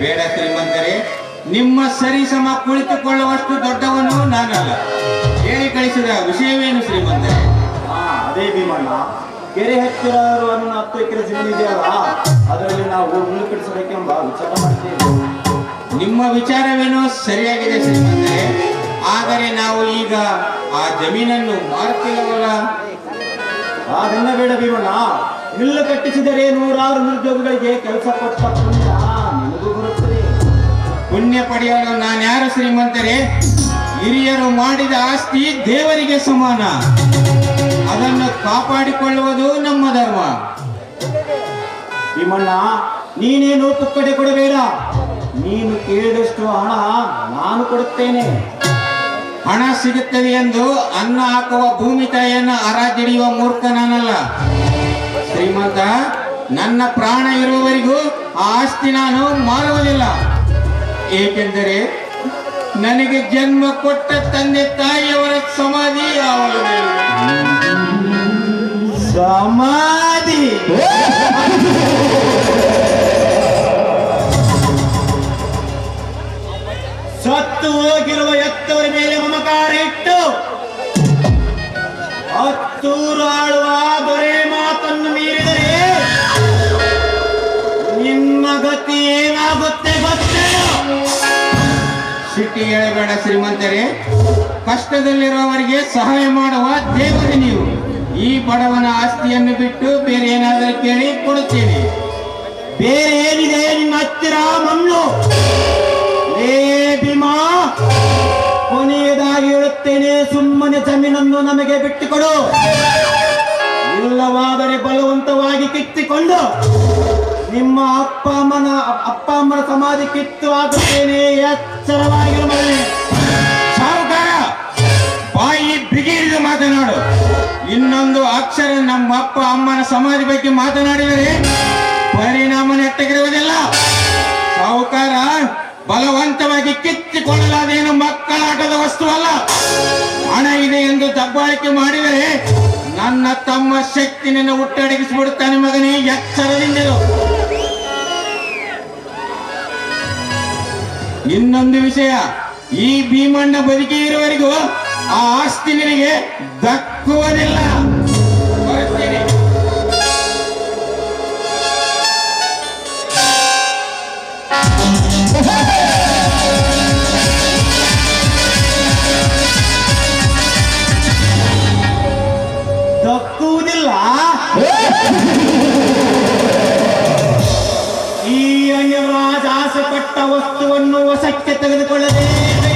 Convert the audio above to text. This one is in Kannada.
ಬೇಡ ಶ್ರೀಮಂತರೇ ನಿಮ್ಮ ಸರಿಸಮ ಕುಳಿತುಕೊಳ್ಳುವಷ್ಟು ದೊಡ್ಡವನು ನಾನಲ್ಲ. ಹೇಳಿ ಕಳಿಸಿದ ವಿಷಯವೇನು ಶ್ರೀಮಂತರೇ? ಅದೇ ಭೀಮಣ್ಣ ಕೆರೆ ಹತ್ತಿರ ಅನ್ನೋ ಹತ್ತು ಎಕರೆ ಜಮೀನು ಇದೆಯಲ್ಲ ಅದರಲ್ಲಿ ನಾವು ಕಟ್ಟಿಸಬೇಕೆಂಬ ವಿಚಾರ ಮಾಡ್ತೇವೆ ನಿಮ್ಮ ವಿಚಾರವೇನು ಸರಿಯಾಗಿದೆ ಶ್ರೀಮಂತರೇ ಆದರೆ ನಾವು ಈಗ ಆ ಜಮೀನನ್ನು ಮಾರುತ್ತಿಲ್ಲವಲ್ಲ ಅದನ್ನ ಬೇಡ ಭೀಮಣ್ಣ ಇಲ್ಲ ಕಟ್ಟಿಸಿದರೆ ನೂರಾರು ನಿರುದ್ಯೋಗಿಗಳಿಗೆ ಕೆಲಸ ಕೊಟ್ಟ ಪುಣ್ಯ ಪಡೆಯಲು ನಾನ್ಯಾರು ಶ್ರೀಮಂತರೇ? ಹಿರಿಯರು ಮಾಡಿದ ಆಸ್ತಿ ದೇವರಿಗೆ ಸಮಾನ. ಅದನ್ನು ಕಾಪಾಡಿಕೊಳ್ಳುವುದು ನಮ್ಮ ಧರ್ಮ. ಭೀಮಣ್ಣ, ನೀನೇನು ತುಕ್ಕಡೆ ಕೊಡಬೇಡ. ನೀನು ಕೇಳಿದಷ್ಟು ಹಣ ನಾನು ಕೊಡುತ್ತೇನೆ. ಹಣ ಸಿಗುತ್ತದೆ ಎಂದು ಅನ್ನ ಹಾಕುವ ಭೂಮಿ ತಾಯಿಯನ್ನು ಹರಾಜಿಡಿಯುವ ಮೂರ್ಖ ನಾನಲ್ಲ. ಶ್ರೀಮಂತ, ನನ್ನ ಪ್ರಾಣ ಇರುವವರೆಗೂ ಆ ಆಸ್ತಿ ನಾನು ಮಾರುವುದಿಲ್ಲ. ಏಕೆಂದರೆ ನನಗೆ ಜನ್ಮ ಕೊಟ್ಟ ತಂದೆ ತಾಯಿಯವರ ಸಮಾಧಿ ಯಾವಾಗ ಸಮಾಧಿ. ಸಿಟಿ ಹೇಳಬೇಡ ಶ್ರೀಮಂತರೇ, ಕಷ್ಟದಲ್ಲಿರುವವರಿಗೆ ಸಹಾಯ ಮಾಡುವ ದೇವರು ನೀವು. ಈ ಬಡವನ ಆಸ್ತಿಯನ್ನು ಬಿಟ್ಟು ಬೇರೆ ಏನಾದರೂ ಕೇಳಿ ಕೊಡುತ್ತೇನೆ. ಬೇರೆ ಏನಿದೆ ನಿಮ್ಮ ಹತ್ತಿರ ಮಣ್ಣು? ಏ ಭೀಮಾ? ಕೊನೆಯದಾಗಿ ಹೇಳುತ್ತೇನೆ, ಸುಮ್ಮನೆ ಜಮೀನನ್ನು ನಮಗೆ ಬಿಟ್ಟುಕೊಡು. ಇಲ್ಲವಾದರೆ ಬಲವಂತವಾಗಿ ಕಿತ್ತಿಕೊಂಡು ನಿಮ್ಮ ಅಪ್ಪ ಅಮ್ಮನ ಅಪ್ಪ ಅಮ್ಮನ ಸಮಾಧಿ ಕಿತ್ತು ಆಗುತ್ತೇನೆ ಎಚ್ಚರವಾಗಿರು ಮಗನೇ ಸಾಹುಕಾರ ಬಾಯಿ ಬಿಗಿರಿದು ಮಾತನಾಡು. ಇನ್ನೊಂದು ಅಕ್ಷರ ನಮ್ಮ ಅಪ್ಪ ಅಮ್ಮನ ಸಮಾಧಿ ಬಗ್ಗೆ ಮಾತನಾಡಿದರೆ ಪರಿಣಾಮ ನೆಟ್ಟಗಿರುವುದಿಲ್ಲ. ಸಾಹುಕಾರ ಬಲವಂತವಾಗಿ ಕಿತ್ತಿಕೊಳ್ಳಲಾದೇನು ಮಕ್ಕಳಾಟದ ವಸ್ತುವಲ್ಲ. ಹಣ ಇದೆ ಎಂದು ದಬ್ಬಾಳಿಕೆ ಮಾಡಿದರೆ ನನ್ನ ತಮ್ಮ ಶಕ್ತಿ ನಿನ್ನ ಹುಟ್ಟಡಗಿಸಿಬಿಡುತ್ತಾನೆ ಮಗನೇ, ಎಚ್ಚರದಿಂದಿರು. ಇನ್ನೊಂದು ವಿಷಯ ಈ ಭೀಮಣ್ಣ ಬದುಕಿ ಇರುವವರೆಗೂ ಆ ಆಸ್ತಿ ನಿನಗೆ ದಕ್ಕುವುದಿಲ್ಲ. ಪಟ್ಟ ವಸ್ತುವನ್ನು ವಶಕ್ಕೆ ತೆಗೆದುಕೊಳ್ಳದೇ